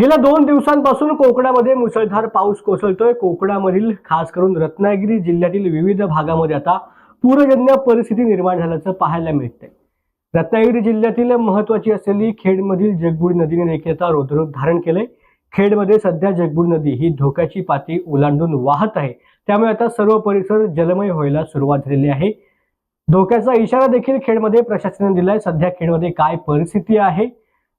गेल्या दोन दिवसांपासून कोकणामध्ये मुसळधार पाऊस कोसळतोय. कोकणामधील खास करून रत्नागिरी जिल्ह्यातील विविध भागामध्ये आता पूरजन्य परिस्थिती निर्माण झाल्याचं पाहायला मिळतंय. रत्नागिरी जिल्ह्यातील महत्वाची असलेली खेडमधील जगबुडी नदीने देखील आता रोधरूप धारण केलंय. खेडमध्ये सध्या जगबुड नदी ही धोक्याची पाती ओलांडून वाहत आहे. त्यामुळे आता सर्व परिसर जलमय व्हायला सुरुवात झालेली आहे. धोक्याचा इशारा देखील खेडमध्ये प्रशासनाने दिलाय. सध्या खेडमध्ये काय परिस्थिती आहे?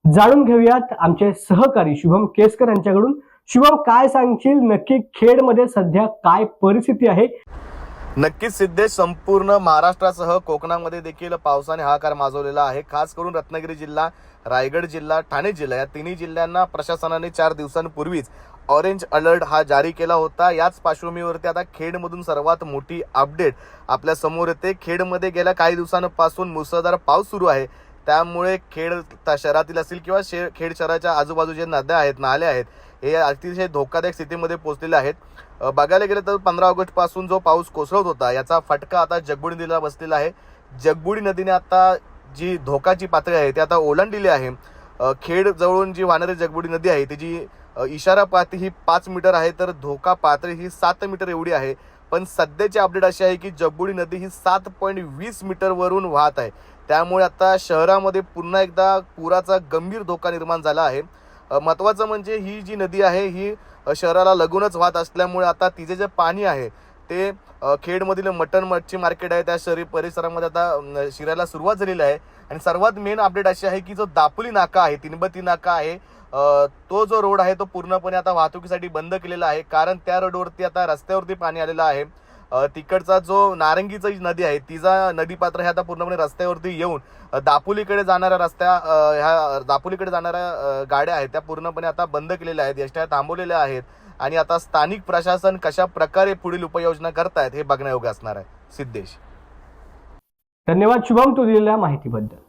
जाणून घेऊयात आमचे सहकारी शुभम केसकर यांच्याकडून. शुभम काय सांगशील? नक्की खेडमध्ये सध्या काय परिस्थिती आहे? नक्कीच सिद्धेश संपूर्ण महाराष्ट्रासह कोकणामध्ये देखील पावसाने हाहाकार माजवलेला आहे. खास करून रत्नागिरी जिल्हा रायगड जिल्हा ठाणे जिल्हा या तिन्ही जिल्ह्यांना प्रशासनाने चार दिवसांपूर्वीच ऑरेंज अलर्ट हा जारी केला होता. याच पार्श्वभूमीवरती आता खेडमधून सर्वात मोठी अपडेट आपल्यासमोर येते. खेडमध्ये गेल्या काही दिवसांपासून मुसळधार पाऊस सुरू आहे. त्यामुळे खेड शहरातील असतील किंवा शे खेड शहराच्या आजूबाजूच्या नद्या आहेत नाले आहेत हे अतिशय धोकादायक स्थितीमध्ये पोहोचलेले आहेत. बघायला गेलं तर पंधरा ऑगस्टपासून जो पाऊस कोसळत होता याचा फटका आता जगबुडी नदीला बसलेला आहे. जगबुडी नदीने आता जी धोकाची पातळी आहे ती आता ओलांडलेली आहे. खेड जवळून जी वाहणारी जगबुडी नदी आहे तिची इशारा पातळी ही पाच मीटर आहे तर धोका पातळी ही सात मीटर एवढी आहे. पण सध्याची अपडेट अशी आहे की जगबुडी नदी ही सात पॉईंट वीस मीटरवरून वाहत आहे. त्यामुळे आता शहरामध्ये पुन्हा एकदा पुराचा गंभीर धोका निर्माण झाला आहे. महत्त्वाचं म्हणजे ही जी नदी आहे ही शहराला लगूनच वाहत असल्यामुळे आता तिचे जे पाणी आहे ते खेडमधील मटन मच्छी मार्केट आहे त्या शहरी परिसरामध्ये आता शिरायला सुरुवात झालेली आहे. आणि सर्वात मेन अपडेट अशी आहे की जो दापोली नाका आहे तिनबती नाका आहे तो जो रोड आहे तो पूर्णपणे आता वाहतुकीसाठी बंद केलेला आहे. कारण त्या रोडवरती आता रस्त्यावरती पाणी आलेलं आहे. तिकडचा जो नारंगीचा नदी आहे तिचा नदीपात्र हे आता पूर्णपणे रस्त्यावरती येऊन दापोलीकडे जाणाऱ्या रस्त्या ह्या दापोलीकडे जाणाऱ्या गाड्या आहेत त्या पूर्णपणे आता बंद केलेल्या आहेत यष्ट्या थांबवलेल्या आहेत. आणि आता स्थानिक प्रशासन कशा प्रकारे पुढील उपाययोजना करतायत हे बघण्यायोग्य असणार आहे. सिद्धेश. धन्यवाद शुभम तू दिलेल्या माहितीबद्दल.